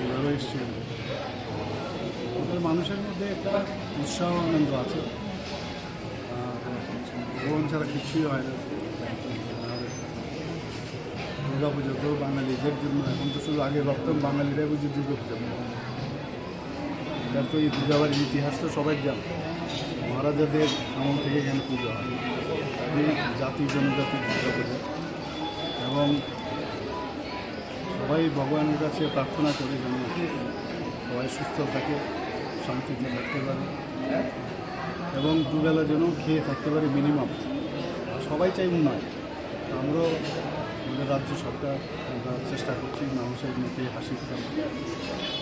এইভাবে এসছি ওদের মানুষের মধ্যে একটা উৎসাহ, আনন্দ আছে। ভগবান ছাড়া কিছুই হয় না। দুর্গা পুজোতেও বাঙালিদের জন্য এখন তো শুধু আগে ভাবতাম বাঙালিরা বুঝি দুর্গা পুজো এটা তো এই দুর্গাবাড়ির ইতিহাস তো সবাই জানে। মহারাজাদের আমল থেকে এখানে পুজো হয়। জাতি, জনজাতি দুর্গা পুজো সবাই ভগবানের কাছে প্রার্থনা করে যেন সবাই সুস্থ থাকে, শান্তিতে থাকতে পারে এবং দুবেলা যেন খেয়ে থাকতে পারে মিনিমাম সবাই চাই উন্নয়ন। আমরাও আমাদের রাজ্য সরকার, আমরা চেষ্টা করছি মানুষের মুখে হাসি ফোটানো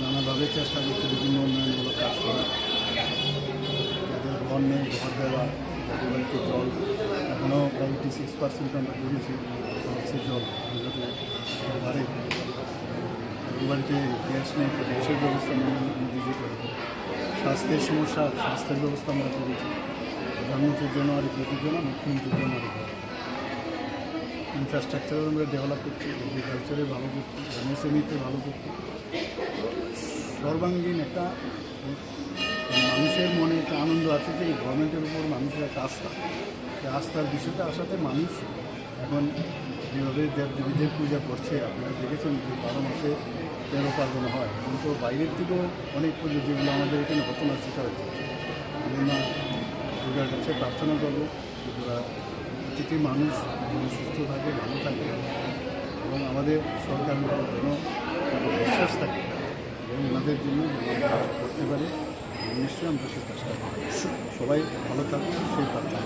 নানাভাবে চেষ্টা করছি বিভিন্ন উন্নয়নমূলক কাজ করা যাদের ঘর নেই, ঘর দেওয়া, যাদের বাড়িতে জল, এখনও এইটি সিক্স পার্সেন্ট আমরা করেছি। জল ঘরে বাড়িতে গ্যাস নেই গ্যাসের ব্যবস্থা নিজে করেছি স্বাস্থ্যের সমস্যা, স্বাস্থ্যের ব্যবস্থা আমরা করেছি প্রধানমন্ত্রীর জন্য আর প্রতিজন মুখ্যমন্ত্রীর জন্য আর ইনফ্রাস্ট্রাকচারও আমরা ডেভেলপ করছি এগ্রিকালচারে ভালো করছি এমএসএমইতে ভালো করছি। সর্বাঙ্গীন একটা, মানুষের মনে একটা আনন্দ আছে যে এই গভর্নমেন্টের উপর মানুষের একটা আস্থা। সেই আস্থার বিষয়টা আসাতে মানুষ এখন যেভাবে দেব দেবীদের পূজা করছে, আপনারা দেখেছেন যে বারো মাসে তেরো পার্বণ হয়। কিন্তু বাইরের থেকেও অনেক পুজো, যেগুলো আমাদের এখানে হতো না সেটা হচ্ছে। আমি মা দুর্গার কাছে প্রার্থনা করব প্রতিটি মানুষ সুস্থ থাকে, ভালো থাকে এবং আমাদের সরকারের যেন বিশ্বাস থাকে এবং ওনাদের জন্য করতে পারে। নিশ্চয়ই আমরা সেই কাজটা সবাই ভালো থাকবে সেই প্রার্থনা